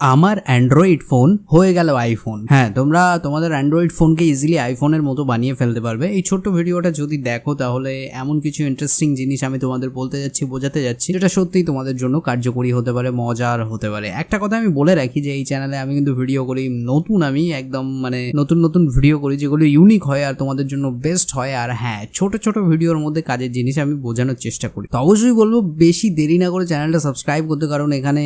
আমার Android phone হয়ে গেল আইফোন। হ্যাঁ তোমরা, তোমাদের অ্যান্ড্রয়েড ফোনকে ইজিলি আইফোনের মতো বানিয়ে ফেলতে পারবে। এই ছোট্ট ভিডিওটা যদি দেখো, তাহলে এমন কিছু ইন্টারেস্টিং জিনিস আমি তোমাদের বলতে যাচ্ছি, বোঝাতে যাচ্ছি, যেটা সত্যিই তোমাদের জন্য কার্যকরী হতে পারে, মজার হতে পারে। একটা কথা আমি বলে রাখি যে, এই চ্যানেলে আমি কিন্তু ভিডিও করি, নতুন আমি একদম মানে নতুন নতুন ভিডিও করি, যেগুলো ইউনিক হয় আর তোমাদের জন্য বেস্ট হয়। আর হ্যাঁ ছোট ছোট ভিডিওর মধ্যে কাজের জিনিস আমি বোঝানোর চেষ্টা করি। তো অবশ্যই বলব, বেশি দেরি না করে চ্যানেলটা সাবস্ক্রাইব করতে, কারণ এখানে,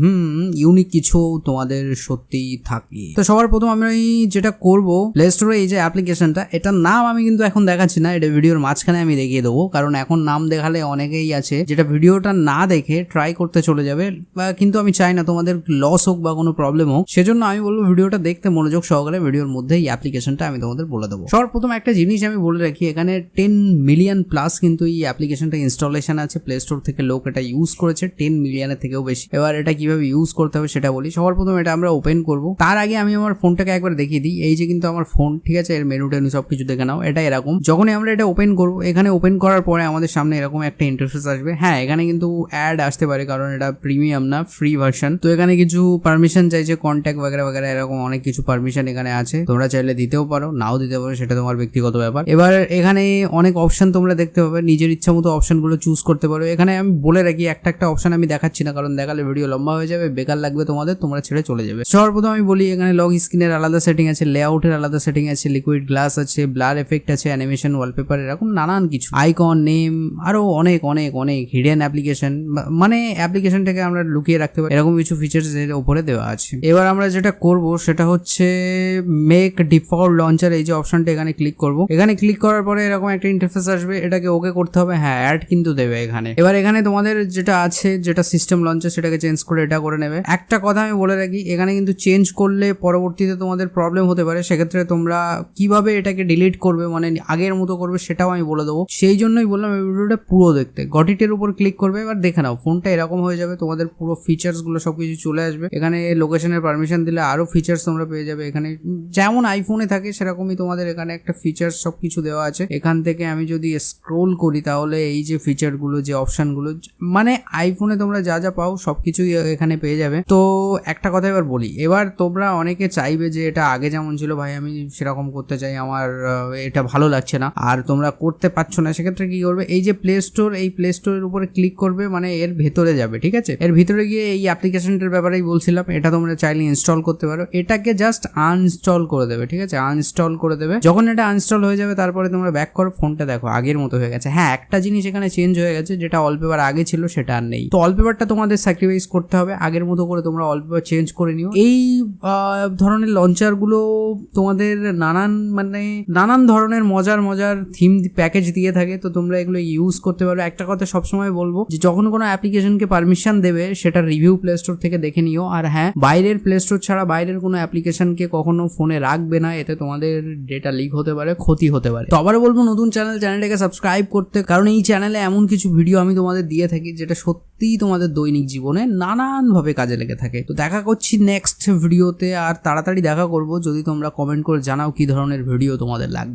হুম ইউনিক কিছু তোমাদের সত্যি থাকে। তো সবার প্রথম আমি যেটা করব প্লে স্টোরে এই যে অ্যাপ্লিকেশনটা এটার নাম আমি কিন্তু এখন দেখাচ্ছি না, এটা ভিডিওর মাঝখানে আমি দেখিয়ে দেবো। কারণ এখন নাম দেখালে অনেকেই আছে, যেটা ভিডিওটা না দেখে ট্রাই করতে চলে যাবে, বা কিন্তু আমি চাই না তোমাদের লস হোক বা কোনো প্রবলেম হোক। সেজন্য আমি বলব ভিডিওটা দেখতে মনোযোগ সহকারে ভিডিওর মধ্যে এই অ্যাপ্লিকেশনটা আমি তোমাদের বলে দেবো। সবার প্রথম একটা জিনিস আমি বলে রাখি, এখানে টেন মিলিয়ন প্লাস কিন্তু এই অ্যাপ্লিকেশনটা ইনস্টলেশন আছে প্লে স্টোর থেকে লোক এটা ইউজ করেছে টেন মিলিয়নের থেকেও বেশি। এবার এটা কীভাবে ইউজ করতে হবে সেটা বলি, সবার প্রথম এটা আমরা ওপেন করব। তার আগে আমি আমার ফোনটাকে একবার দেখিয়ে দিই। এই যে কিন্তু আমার ফোন ঠিক আছে? এর মেনু টেনু সব কিছু দেখে নাও। এটা এরকম। যখনই আমরা এটা ওপেন করব, এখানে ওপেন করার পরে আমাদের সামনে এরকম একটা ইন্টারফেস আসবে। হ্যাঁ এখানে কিন্তু অ্যাড আসতে পারে, কারণ এটা প্রিমিয়াম না ফ্রি ভার্সন তো এখানে কিছু পারমিশন চাইছে কন্ট্যাক্ট বাগেরা বাগেরা, এরকম অনেক কিছু পারমিশন এখানে আছে। তোমরা চাইলে দিতেও পারো, নাও দিতে পারো, সেটা তোমার ব্যক্তিগত ব্যাপার। এবার এখানে অনেক অপশন তোমরা দেখতে পাবে, নিজের ইচ্ছা মতো অপশনগুলো চুজ করতে পারো। এখানে আমি বলে রাখি, একটা একটা অপশন আমি দেখাচ্ছি না, কারণ দেখালে ভিডিও লম্বা হয়ে যাবে, বেকার লাগবে তোমাদের তোমরা ছেড়ে চলে যাবে। সর্বপ্রথম আমি বলি, এখানে লগ স্ক্রিনের আলাদা সেটিং আছে লেআউটের আলাদা সেটিং আছে লিকুইড গ্লাস আছে ব্লার এফেক্ট আছে অ্যানিমেশন ওয়ালপেপার এরকম নানান কিছু। আইকন নেম আরও অনেক অনেক অনেক হিডেন অ্যাপ্লিকেশন মানে অ্যাপ্লিকেশনটাকে আমরা লুকিয়ে রাখতে পারি। এরকম কিছু ফিচার্স এর উপরে দেওয়া আছে। এবার আমরা যেটা করব, সেটা হচ্ছে মেক ডিফল্ট লঞ্চার এই যে অপশনটা এখানে ক্লিক করব। এখানে ক্লিক করার পরে এরকম একটা ইন্টারফেস আসবে, এটাকে ওকে করতে হবে হ্যাঁ অ্যাড কিন্তু দেবে এখানে। এবার এখানে তোমাদের যেটা আছে, যেটা সিস্টেম লঞ্চার সেটাকে চেঞ্জ করে এটা করে নেবে। একটা আমি বলে রাখি, এখানে কিন্তু চেঞ্জ করলে পরবর্তীতে তোমাদের প্রবলেম হতে পারে। সেক্ষেত্রে তোমরা কীভাবে এটাকে ডিলিট করবে মানে আগের মতো করবে সেটাও আমি বলে দেবো। সেই জন্যই বললাম এই ভিডিওটা পুরো দেখতে। গটিটের উপর ক্লিক করবে, এবার দেখে নাও ফোনটা এরকম হয়ে যাবে, তোমাদের পুরো ফিচার্সগুলো সবকিছু চলে আসবে। এখানে লোকেশনের পারমিশন দিলে আরও ফিচার্স তোমরা পেয়ে যাবে। এখানে যেমন আইফোনে থাকে, সেরকমই তোমাদের এখানে একটা ফিচার্স সব কিছু দেওয়া আছে। এখান থেকে আমি যদি স্ক্রোল করি, তাহলে এই যে ফিচারগুলো যে অপশানগুলো মানে আইফোনে তোমরা যা যা পাও সব কিছুই এখানে পেয়ে যাবে। তো একটা কথা এবার বলি। এবার তোমরা অনেকে চাইবে যে এটা আগে যেমন ছিল, ভাই, আমি সেরকম করতে চাই, আমার এটা ভালো লাগছে না। আর তোমরা করতে পারছ না, সেক্ষেত্রে কি করবে? এই যে প্লে স্টোর এই প্লে স্টোরের উপরে ক্লিক করবে মানে এর ভেতরে যাবে, ঠিক আছে? এর ভিতরে গিয়ে এই অ্যাপ্লিকেশনটার ব্যাপারেই বলছিলাম, এটা তোমরা চাইলে ইনস্টল করতে পারো। এটাকে জাস্ট আনইনস্টল করে দেবে, ঠিক আছে? আনইনস্টল করে দেবে। যখন এটা আনইনস্টল হয়ে যাবে, তারপরে তোমরা ব্যাক করো ফোনটা দেখো, আগের মতো হয়ে গেছে। হ্যাঁ একটা জিনিস এখানে চেঞ্জ হয়ে গেছে, যেটা অল্পেবার আগে ছিল, সেটা আর নেই। তো অল্পেবারটা তোমাদের স্যাক্রিফাইস করতে হবে, আগের মতো করে তোমরা অল্পেবার চেঞ্জ করে নিও। এই ধরনের লঞ্চারগুলো তোমাদের নানান মানে নানান ধরনের মজার মজার থিম প্যাকেজ দিয়ে থাকে, তো তোমরা এগুলো ইউজ করতে পারবে। একটা কথা সবসময় বলব যে, যখন কোনো অ্যাপ্লিকেশনকে পারমিশন দেবে, সেটা রিভিউ প্লে স্টোর থেকে দেখে নিও। আর হ্যাঁ বাইরের প্লে স্টোর ছাড়া বাইরের কোনো অ্যাপ্লিকেশনকে কখনো ফোনে রাখবে না, এতে তোমাদের ডেটা লিক হতে পারে, ক্ষতি হতে পারে। তো আবার বলব, নতুন চ্যানেল চ্যানেলটাকে সাবস্ক্রাইব করতে, কারণ এই চ্যানেলে এমন কিছু ভিডিও আমি তোমাদের দিয়ে থাকি, যেটা সত্যিই তোমাদের দৈনিক জীবনে নানানভাবে কাজে লেগে থাকে। তো দেখা করছি নেক্সট ভিডিওতে আর তাড়াতাড়ি দেখা করব। যদি তোমরা কমেন্ট করে জানাও কি ধরনের ভিডিও তোমাদের লাগবে।